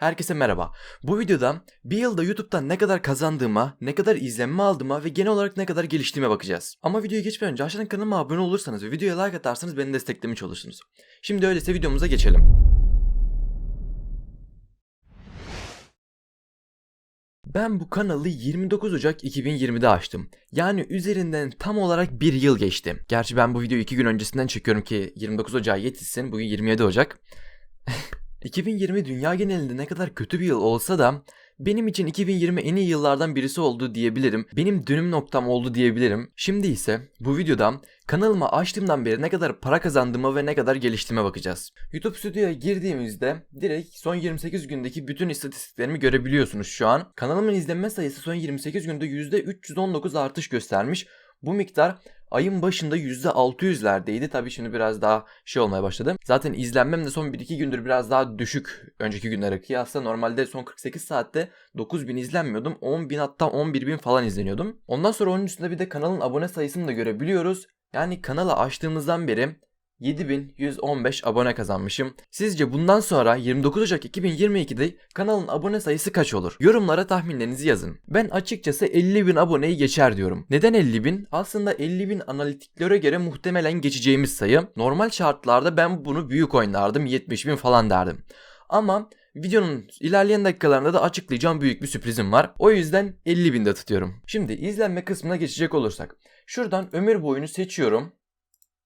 Herkese merhaba. Bu videoda bir yılda YouTube'dan ne kadar kazandığıma, ne kadar izlenme aldığıma ve genel olarak ne kadar geliştiğime bakacağız. Ama videoya geçmeden önce aşağıdan kanalıma abone olursanız ve videoya like atarsanız beni desteklemiş olursunuz. Şimdi öyleyse videomuza geçelim. Ben bu kanalı 29 Ocak 2020'de açtım. Yani üzerinden tam olarak bir yıl geçti. Gerçi ben bu videoyu 2 gün öncesinden çekiyorum ki 29 Ocak'a yetişsin. Bugün 27 Ocak. 2020 dünya genelinde ne kadar kötü bir yıl olsa da benim için 2020 en iyi yıllardan birisi oldu diyebilirim. Benim dönüm noktam oldu diyebilirim. Şimdi ise bu videoda kanalıma açtığımdan beri ne kadar para kazandığıma ve ne kadar geliştiğime bakacağız. YouTube Studio'ya girdiğimizde direkt son 28 gündeki bütün istatistiklerimi görebiliyorsunuz şu an. Kanalımın izlenme sayısı son 28 günde %319 artış göstermiş. Bu miktar ayın başında %600'lerdeydi. Tabii şimdi biraz daha şey olmaya başladı. Zaten izlenmem de son 1-2 gündür biraz daha düşük önceki günlere kıyasla. Normalde son 48 saatte 9000 izlenmiyordum. 10.000 hatta 11.000 falan izleniyordum. Ondan sonra onun üstünde bir de kanalın abone sayısını da görebiliyoruz. Yani kanalı açtığımızdan beri 7115 abone kazanmışım. Sizce bundan sonra 29 Ocak 2022'de kanalın abone sayısı kaç olur? Yorumlara tahminlerinizi yazın. Ben açıkçası 50.000 aboneyi geçer diyorum. Neden 50.000? Aslında 50.000 analitiklere göre muhtemelen geçeceğimiz sayı. Normal şartlarda ben bunu büyük oynardım 70.000 falan derdim. Ama Videonun ilerleyen dakikalarında da açıklayacağım büyük bir sürprizim var. O yüzden 50 binde tutuyorum. Şimdi izlenme kısmına geçecek olursak. Şuradan ömür boyunu seçiyorum.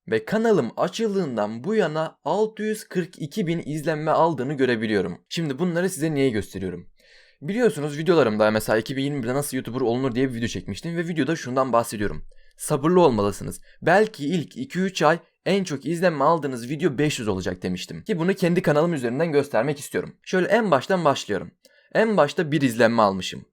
Ve kanalım açıldığından bu yana 642 bin izlenme aldığını görebiliyorum. Şimdi bunları size niye gösteriyorum? Biliyorsunuz videolarımda mesela 2021'de nasıl YouTuber olunur diye bir video çekmiştim ve videoda şundan bahsediyorum. Sabırlı olmalısınız. Belki ilk 2-3 ay en çok izlenme aldığınız video 500 olacak demiştim. Ki bunu kendi kanalım üzerinden göstermek istiyorum. Şöyle en baştan başlıyorum. En başta bir izlenme almışım.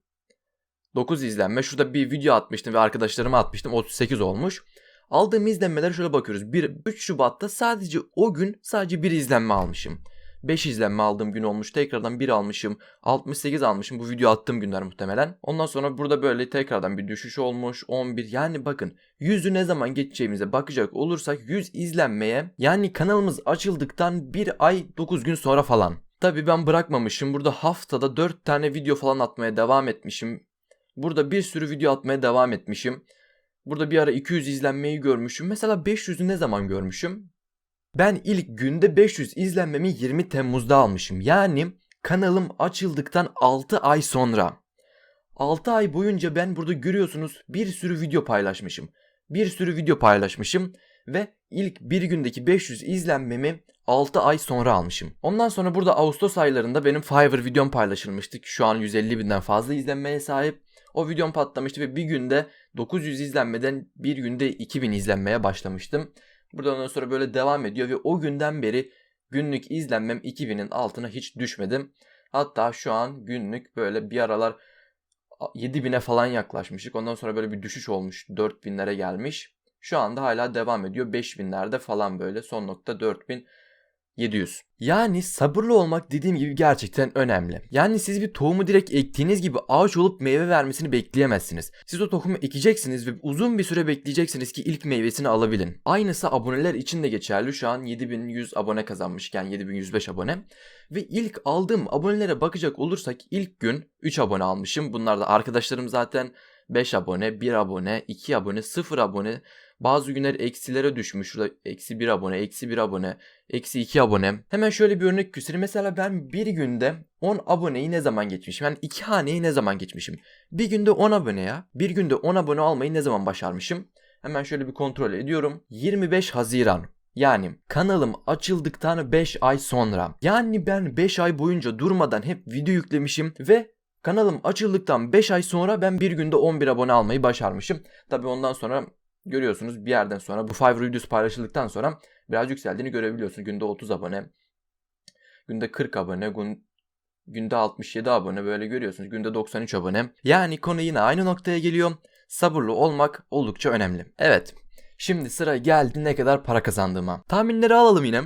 9 izlenme. Şurada bir video atmıştım ve arkadaşlarıma atmıştım. 38 olmuş. Aldığım izlenmelere şöyle bakıyoruz. 1, 3 Şubat'ta sadece o gün sadece bir izlenme almışım. 5 izlenme aldığım gün olmuş. Tekrardan 1 almışım. 68 almışım. Bu video attığım günler muhtemelen. Ondan sonra burada böyle tekrardan bir düşüş olmuş. 11. Yani bakın 100'ü ne zaman geçeceğimize bakacak olursak 100 izlenmeye yani kanalımız açıldıktan 1 ay 9 gün sonra falan. Tabi ben bırakmamışım. Burada haftada 4 tane video falan atmaya devam etmişim. Burada bir sürü video atmaya devam etmişim. Burada bir ara 200 izlenmeyi görmüşüm. Mesela 500'ü ne zaman görmüşüm? Ben ilk günde 500 izlenmemi 20 Temmuz'da almışım. Yani kanalım açıldıktan 6 ay sonra. 6 ay boyunca ben burada görüyorsunuz bir sürü video paylaşmışım. Bir sürü video paylaşmışım ve ilk bir gündeki 500 izlenmemi 6 ay sonra almışım. Ondan sonra burada Ağustos aylarında benim Fiverr videom paylaşılmıştı. Şu an 150 binden fazla izlenmeye sahip. O videom patlamıştı ve bir günde 900 izlenmeden bir günde 2000 izlenmeye başlamıştım. Buradan sonra böyle devam ediyor ve o günden beri günlük izlenmem 2000'in altına hiç düşmedim. Hatta şu an günlük böyle bir aralar 7000'e falan yaklaşmıştık. Ondan sonra böyle bir düşüş olmuş. 4000'lere gelmiş. Şu anda hala devam ediyor. 5000'lerde falan böyle. Son nokta 4000 700. Yani sabırlı olmak dediğim gibi gerçekten önemli. Yani siz bir tohumu direkt ektiğiniz gibi ağaç olup meyve vermesini bekleyemezsiniz. Siz o tohumu ekeceksiniz ve uzun bir süre bekleyeceksiniz ki ilk meyvesini alabilin. Aynısı aboneler için de geçerli. Şu an 7100 abone kazanmışken 7105 abone. Ve ilk aldığım abonelere bakacak olursak ilk gün 3 abone almışım. Bunlar da arkadaşlarım zaten 5 abone, 1 abone, 2 abone, 0 abone, bazı günler eksilere düşmüş. Şurada eksi 1 abone, eksi 1 abone, eksi 2 abone. Hemen şöyle bir örnek göstereyim. Mesela ben bir günde 10 aboneyi ne zaman geçmişim? Yani 2 haneyi ne zaman geçmişim? Bir günde 10 abone ya. Bir günde 10 abone almayı ne zaman başarmışım? Hemen şöyle bir kontrol ediyorum. 25 Haziran. Yani kanalım açıldıktan 5 ay sonra. Yani ben 5 ay boyunca durmadan hep video yüklemişim ve kanalım açıldıktan 5 ay sonra ben bir günde 11 abone almayı başarmışım. Tabi ondan sonra görüyorsunuz bir yerden sonra bu Fiverr videosu paylaşıldıktan sonra biraz yükseldiğini görebiliyorsunuz. Günde 30 abone, günde 40 abone, gün, günde 67 abone böyle görüyorsunuz. Günde 93 abone. Yani konu yine aynı noktaya geliyor. Sabırlı olmak oldukça önemli. Evet. Şimdi sıra geldi ne kadar para kazandığıma. Tahminleri alalım yine.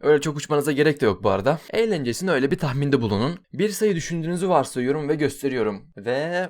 Öyle çok uçmanıza gerek de yok bu arada. Eğlencesine öyle bir tahminde bulunun. Bir sayı düşündüğünüzü varsayıyorum ve gösteriyorum. Ve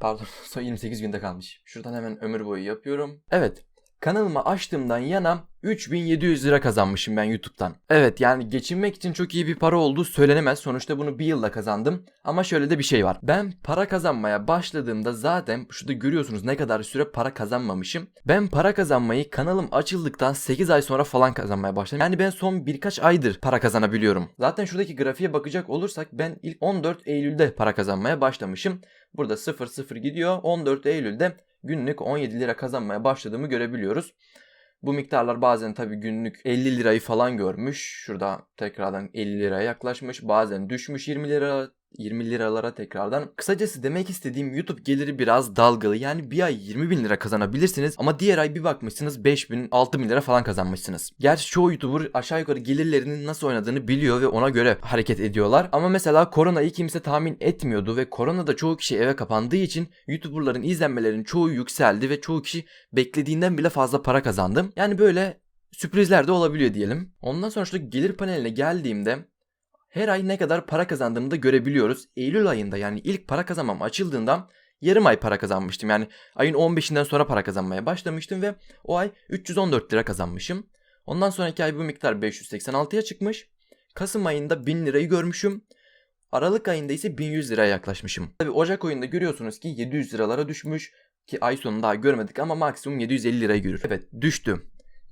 Pardon son 28 günde kalmış. Şuradan hemen ömür boyu yapıyorum. Evet kanalımı açtığımdan yana 3700 lira kazanmışım ben YouTube'dan. Evet yani geçinmek için çok iyi bir para olduğu söylenemez. Sonuçta bunu bir yılda kazandım. Ama şöyle de bir şey var. Ben para kazanmaya başladığımda zaten şurada görüyorsunuz ne kadar süre para kazanmamışım. Ben para kazanmayı kanalım açıldıktan 8 ay sonra falan kazanmaya başladım. Yani ben son birkaç aydır para kazanabiliyorum. Zaten şuradaki grafiğe bakacak olursak ben ilk 14 Eylül'de para kazanmaya başlamışım. Burada 0-0 gidiyor. 14 Eylül'de günlük 17 lira kazanmaya başladığımı görebiliyoruz. Bu miktarlar bazen tabii günlük 50 lirayı falan görmüş. Şurada tekrardan 50 liraya yaklaşmış. Bazen düşmüş 20 lira 20 liralara tekrardan. Kısacası demek istediğim YouTube geliri biraz dalgalı. Yani bir ay 20 bin lira kazanabilirsiniz ama diğer ay bir bakmışsınız 5 bin 6 bin lira falan kazanmışsınız. Gerçi çoğu YouTuber aşağı yukarı gelirlerinin nasıl oynadığını biliyor ve ona göre hareket ediyorlar. Ama mesela koronayı kimse tahmin etmiyordu ve koronada çoğu kişi eve kapandığı için YouTuberların izlenmelerinin çoğu yükseldi ve çoğu kişi beklediğinden bile fazla para kazandı. Yani böyle sürprizler de olabiliyor diyelim. Ondan sonra şu gelir paneline geldiğimde her ay ne kadar para kazandığımı da görebiliyoruz. Eylül ayında yani ilk para kazanmam açıldığında yarım ay para kazanmıştım. Yani ayın 15'inden sonra para kazanmaya başlamıştım ve o ay 314 lira kazanmışım. Ondan sonraki ay bu miktar 586'ya çıkmış. Kasım ayında 1000 lirayı görmüşüm. Aralık ayında ise 1100 liraya yaklaşmışım. Tabi Ocak ayında görüyorsunuz ki 700 liralara düşmüş. Ki ay sonu daha görmedik ama maksimum 750 lirayı görür. Evet düştü.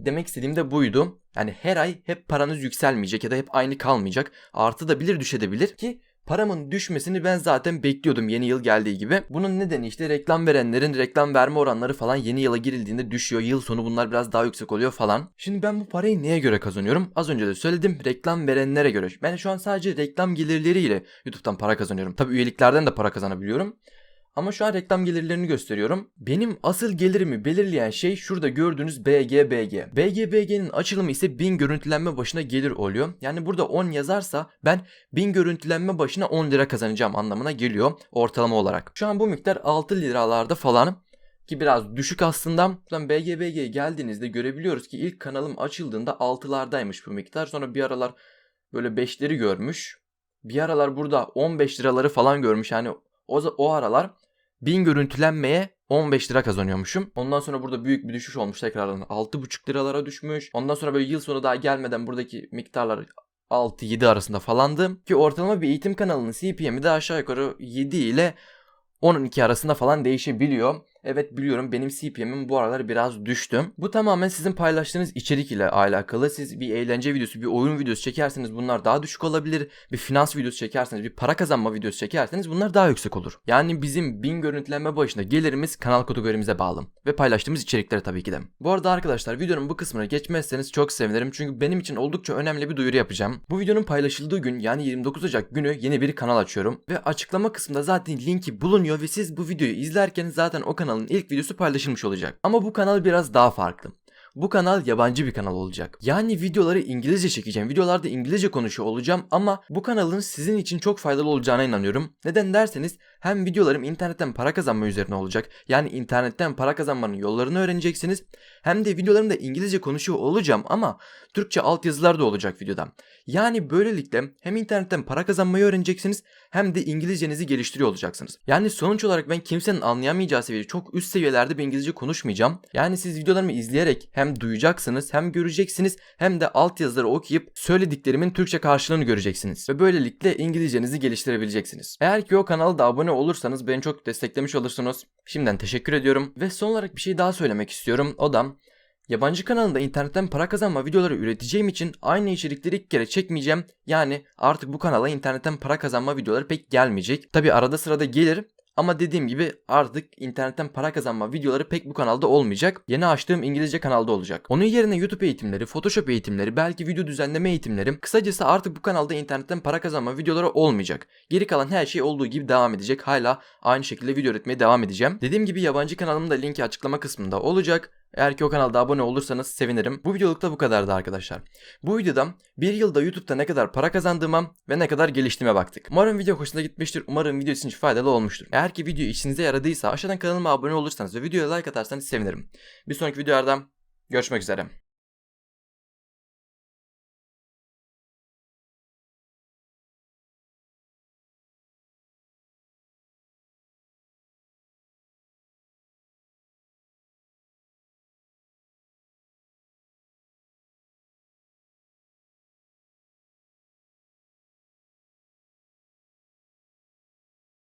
Demek istediğim de buydu. Yani her ay hep paranız yükselmeyecek ya da hep aynı kalmayacak. Artı da bilir düşebilir ki paramın düşmesini ben zaten bekliyordum yeni yıl geldiği gibi. Bunun nedeni işte reklam verenlerin reklam verme oranları falan yeni yıla girildiğinde düşüyor. Yıl sonu bunlar biraz daha yüksek oluyor falan. Şimdi ben bu parayı neye göre kazanıyorum? Az önce de söyledim reklam verenlere göre. Ben şu an sadece reklam gelirleriyle YouTube'dan para kazanıyorum. Tabi üyeliklerden de para kazanabiliyorum. Ama şu an reklam gelirlerini gösteriyorum. Benim asıl gelirimi belirleyen şey şurada gördüğünüz BGBG. BGBG'nin açılımı ise 1000 görüntülenme başına gelir oluyor. Yani burada 10 yazarsa ben 1000 görüntülenme başına 10 lira kazanacağım anlamına geliyor ortalama olarak. Şu an bu miktar 6 liralarda falan ki biraz düşük aslında. Buradan BGBG geldiğinizde görebiliyoruz ki ilk kanalım açıldığında 6'lardaymış bu miktar. Sonra bir aralar böyle 5'leri görmüş. Bir aralar burada 15 liraları falan görmüş. Yani o, o aralar 1000 görüntülenmeye 15 lira kazanıyormuşum. Ondan sonra burada büyük bir düşüş olmuş tekrardan 6,5 liralara düşmüş. Ondan sonra böyle yıl sonu daha gelmeden buradaki miktarlar 6-7 arasında falandı. Ki ortalama bir eğitim kanalının CPM'i de aşağı yukarı 7 ile 10-12 arasında falan değişebiliyor. Evet biliyorum benim CPM'im bu aralar biraz düştü. Bu tamamen sizin paylaştığınız içerik ile alakalı. Siz bir eğlence videosu, bir oyun videosu çekerseniz bunlar daha düşük olabilir. Bir finans videosu çekerseniz, bir para kazanma videosu çekerseniz bunlar daha yüksek olur. Yani bizim 1000 görüntülenme başında gelirimiz kanal kategorimize bağlı. Ve paylaştığımız içeriklere tabii ki de. Bu arada arkadaşlar videonun bu kısmına geçmezseniz çok sevinirim. Çünkü benim için oldukça önemli bir duyuru yapacağım. Bu videonun paylaşıldığı gün yani 29 Ocak günü yeni bir kanal açıyorum. Ve açıklama kısmında zaten linki bulunuyor ve siz bu videoyu izlerken zaten o kanal kanalın ilk videosu paylaşılmış olacak. Ama bu kanal biraz daha farklı. Bu kanal yabancı bir kanal olacak. Yani videoları İngilizce çekeceğim. Videolarda İngilizce konuşuyor olacağım ama bu kanalın sizin için çok faydalı olacağına inanıyorum. Neden derseniz hem videolarım internetten para kazanma üzerine olacak. Yani internetten para kazanmanın yollarını öğreneceksiniz. Hem de videolarımda İngilizce konuşuyor olacağım ama Türkçe altyazılar da olacak videoda. Yani böylelikle hem internetten para kazanmayı öğreneceksiniz hem de İngilizcenizi geliştiriyor olacaksınız. Yani sonuç olarak ben kimsenin anlayamayacağı seviyede çok üst seviyelerde bir İngilizce konuşmayacağım. Yani siz videolarımı izleyerek hem duyacaksınız hem göreceksiniz hem de altyazıları okuyup söylediklerimin Türkçe karşılığını göreceksiniz. Ve böylelikle İngilizcenizi geliştirebileceksiniz. Eğer ki o kanala da abone olursanız beni çok desteklemiş olursunuz. Şimdiden teşekkür ediyorum. Ve son olarak bir şey daha söylemek istiyorum. O da Yabancı kanalında internetten para kazanma videoları üreteceğim için aynı içerikleri ilk kere çekmeyeceğim. Yani artık bu kanala internetten para kazanma videoları pek gelmeyecek. Tabi arada sırada gelir ama dediğim gibi artık internetten para kazanma videoları pek bu kanalda olmayacak. Yeni açtığım İngilizce kanalda olacak. Onun yerine YouTube eğitimleri, Photoshop eğitimleri, belki video düzenleme eğitimlerim. Kısacası artık bu kanalda internetten para kazanma videoları olmayacak. Geri kalan her şey olduğu gibi devam edecek. Hala aynı şekilde video üretmeye devam edeceğim. Dediğim gibi yabancı kanalımın da linki açıklama kısmında olacak. Eğer ki o kanalda abone olursanız sevinirim. Bu videolukta bu kadardı arkadaşlar. Bu videoda bir yılda YouTube'da ne kadar para kazandığıma ve ne kadar geliştiğime baktık. Umarım video hoşuna gitmiştir. Umarım video için faydalı olmuştur. Eğer ki video işinize yaradıysa aşağıdan kanalıma abone olursanız ve videoya like atarsanız sevinirim. Bir sonraki videolarda görüşmek üzere.